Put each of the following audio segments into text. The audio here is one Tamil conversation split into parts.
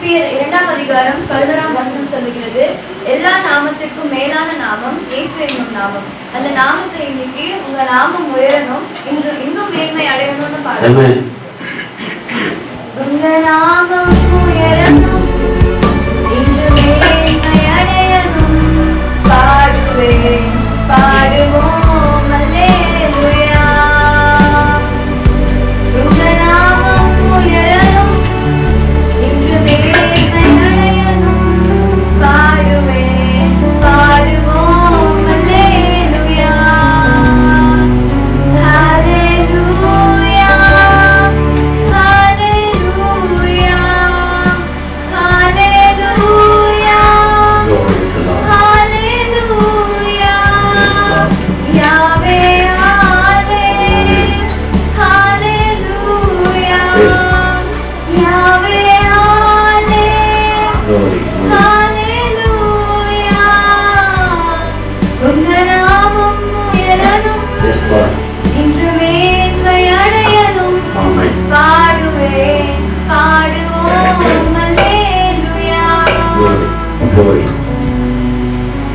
பிலிப்பியர் இரண்டாம் அதிகாரம் பதினோராம் வசனம் சொல்லுகிறது. எல்லா நாமத்திற்கும் மேலான நாமம் இயேசு என்னும் நாமம். அந்த நாமத்தை இன்னைக்கு உங்க நாமம் உயரணும் இன்று இன்னும் மேன்மை அடையணும்னு பாருங்க. உங்க நாமம் உயரணும் Yes, Lord. இன்று மேன்மை அடையணும் Amen. பாடுவேன் பாடுவோம்.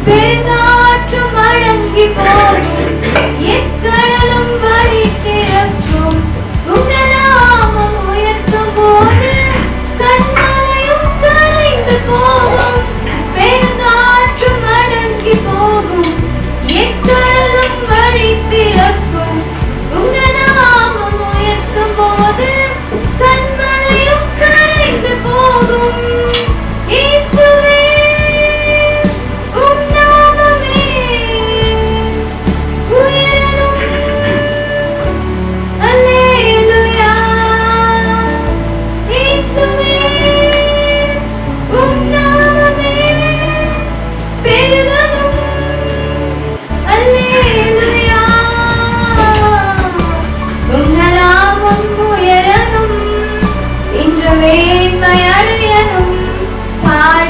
பெருங்காற்றும் அடங்கி வழி திறக்கும் வேண்மையடையனும் பாட